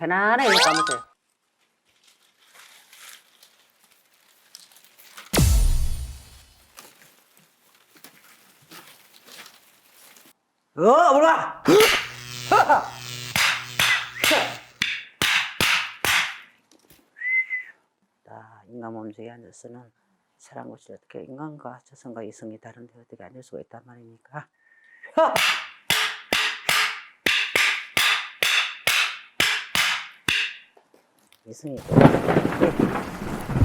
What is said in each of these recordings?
편안하게 눈 감으세요. 어? 자, 인간 몸속에 앉아서는 사람 것이 어떻게 인간과 저성과 이성이 다른데 어떻게 앉을 수가 있단 말입니까? 이성이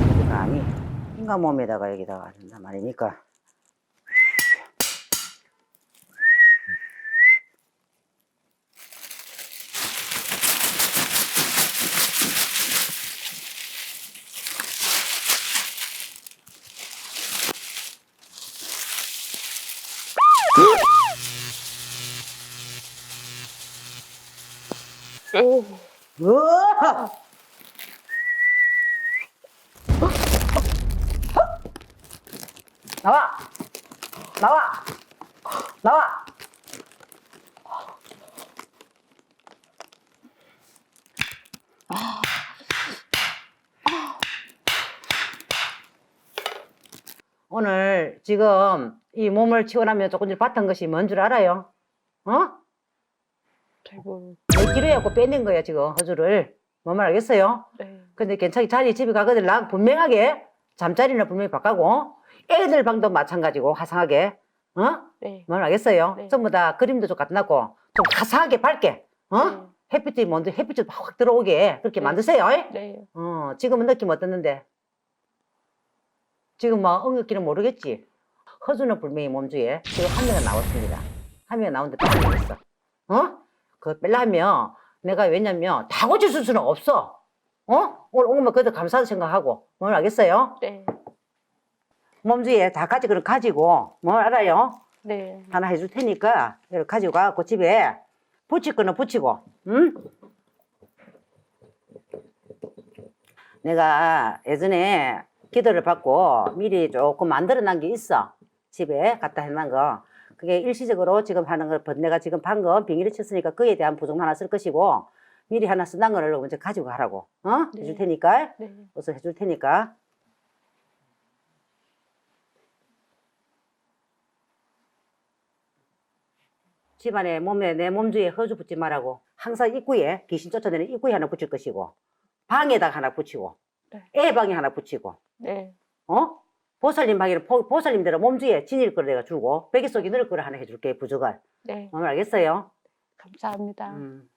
여기가 아니 인간 몸에다가 여기다가 앉는단 말이니까. 으아! 나와! 나와! 나와! 오늘 지금 이 몸을 치고 나면 조금 전 봤던 것이 뭔 줄 알아요? 어? 잘 모르. 몇 킬로였고 빼낸 거야 지금 허주를 뭔 말 알겠어요? 네. 근데 괜찮게 자리 집에 가거든 나 분명하게 잠자리는 분명히 바꾸고 애들 방도 마찬가지고 화사하게 어? 네. 뭔 알겠어요? 네. 전부 다 그림도 좀 갖다 놨고 좀 화사하게 밝게 어? 네. 햇빛이 먼저 햇빛이 확 들어오게 그렇게 네. 만드세요 네. 어, 지금은 느낌 어떻는데? 지금 뭐 엉겹기는 모르겠지 허주는 분명히 몸주에 지금 한 명은 나왔습니다 한 명이 나오는데 또 있어 어? 그거 빼려면 내가 왜냐면 다 고쳐줄 수는 없어 어? 오늘 온 것만 그래도 감사하다 생각하고 뭘 알겠어요? 네. 몸주에 다 가지고 그럼 가지고 뭘 알아요? 네. 하나 해줄 테니까 이렇게 가지고 가고 집에 붙일 거는 붙이고 응? 내가 예전에 기도를 받고 미리 조금 만들어 놓은 게 있어 집에 갖다 해놓은 거 그게 일시적으로 지금 하는 걸 내가 지금 방금 빙의를 쳤으니까 그에 대한 부정 하나 쓸 것이고 미리 하나 쓴다는 거를 먼저 가지고 가라고 어? 네. 해줄 테니까 네. 어서 해줄 테니까 집안에 몸에 내 몸주에 허주 붙지 말라고 항상 입구에 귀신 쫓아내는 입구에 하나 붙일 것이고 방에다가 하나 붙이고 네. 애 방에 하나 붙이고 네. 어 보살님 방에는 보, 보살님대로 몸주에 지닐 거를 내가 주고 베개 속에 넣을 거를 하나 해줄게 부적을 네. 오늘 알겠어요? 감사합니다. 음.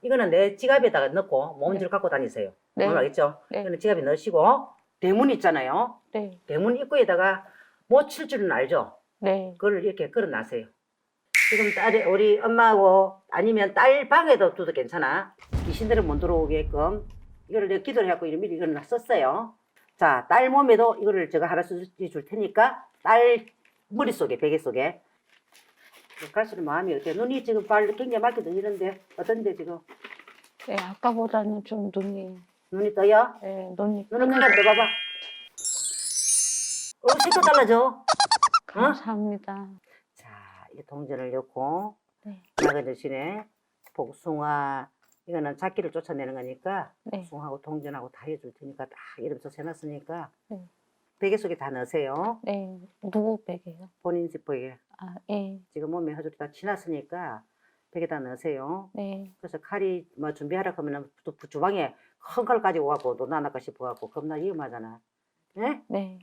이거는 내 지갑에다가 넣고 몸주를 갖고 다니세요 네. 오늘 알겠죠? 네. 이거는 지갑에 넣으시고 대문 있잖아요 네. 대문 입구에다가 못 칠 줄은 알죠? 네. 그걸 이렇게 걸어놨어요. 지금 딸이 우리 엄마하고 아니면 딸 방에도 둬도 괜찮아. 귀신들은 못 들어오게끔 이거를 내가 기도를 해갖고 이를 미리 이걸 썼어요. 자, 딸 몸에도 이거를 제가 하나 줄 테니까 딸 머릿속에 베개 속에 갈수록 마음이 어때? 눈이 지금 발 굉장히 맑게 들리는데 어떤데 지금 네. 아까보다는 좀 눈이 눈이 떠요? 네, 눈이 눈을 하나 떠봐봐. 어, 색도 달라져. 감사합니다. 자, 이 동전을 넣고 네. 나그 대신에 복숭아 이거는 잡기를 쫓아내는 거니까 네. 복숭아하고 동전하고 다 해줄 테니까 딱 이름 써 해놨으니까 네. 베개 속에 다 넣으세요. 네. 누구 베개요? 본인 집 베개. 아, 예. 지금 몸에 허주리 다 지났으니까 베개다 넣으세요. 네. 그래서 칼이 뭐 준비하라 그러면 또 주방에 큰 칼 가지고 가고 또 나나까 싶어 갖고 겁나 위험하잖아. 네? 네.